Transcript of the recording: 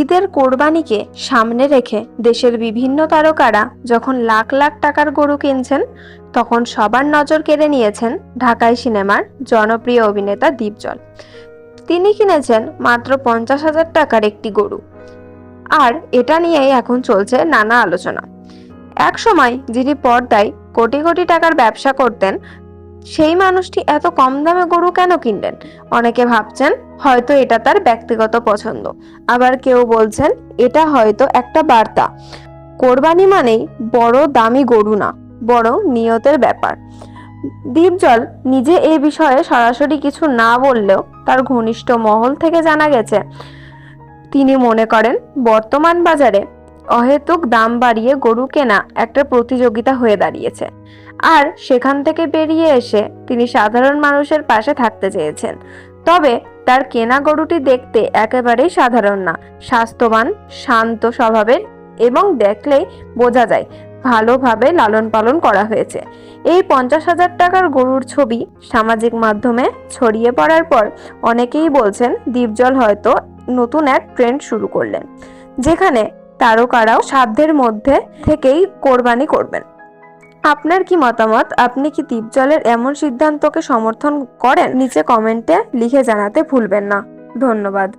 ঈদের কোরবানিকে সামনে রেখে দেশের বিভিন্ন তারকারা যখন লাখ লাখ টাকার গরু কিনছেন, তখন সবার নজর কেড়ে নিয়েছেন ঢাকাই সিনেমার জনপ্রিয় অভিনেতা দীপজল। তিনি কিনেছেন মাত্র পঞ্চাশ হাজার টাকার একটি গরু। আর এটা নিয়েই এখন চলছে নানা আলোচনা। এক সময় যিনি পর্দায় কোটি কোটি টাকার ব্যবসা করতেন সেই মানুষটি এত কম দামে গরু কেন কিনলেন? অনেকে ভাবছেন হয়তো এটা তার ব্যক্তিগত পছন্দ। আবার কেউ বলছেন, এটা হয়তো একটা বার্তা। কোরবানি মানেই বড় দামি গরু না, বরং নিয়তের ব্যাপার। দীপজল নিজে এই বিষয়ে সরাসরি কিছু না বললেও তার ঘনিষ্ঠ মহল থেকে জানা গেছে, তিনি মনে করেন, বর্তমান বাজারে অহেতুক দাম বাড়িয়ে গরু কেনা একটা প্রতিযোগিতা হয়ে দাঁড়িয়েছে। আর সেখান থেকে বেরিয়ে এসে তিনি সাধারণ মানুষের পাশে থাকতে চেয়েছেন। তবে তার কেনা গরুটি দেখতে একেবারেই সাধারণ না, স্বাস্থ্যবান, শান্ত স্বভাবের এবং দেখলেই বোঝা যায় ভালোভাবে লালন পালন করা হয়েছে। এই পঞ্চাশ হাজার টাকার গরুর ছবি সামাজিক মাধ্যমে ছড়িয়ে পড়ার পর অনেকেই বলছেন দীপজল হয়তো নতুন এক ট্রেন্ড শুরু করলেন। যেখানে তারকারাও সাধ্যের মধ্যে থেকেই কোরবানি করবেন। আপনার কি মতামত? আপনি কি দীপজলের এমন সিদ্ধান্তকে সমর্থন করেন? নিচে কমেন্টে লিখে জানাতে ভুলবেন না। ধন্যবাদ।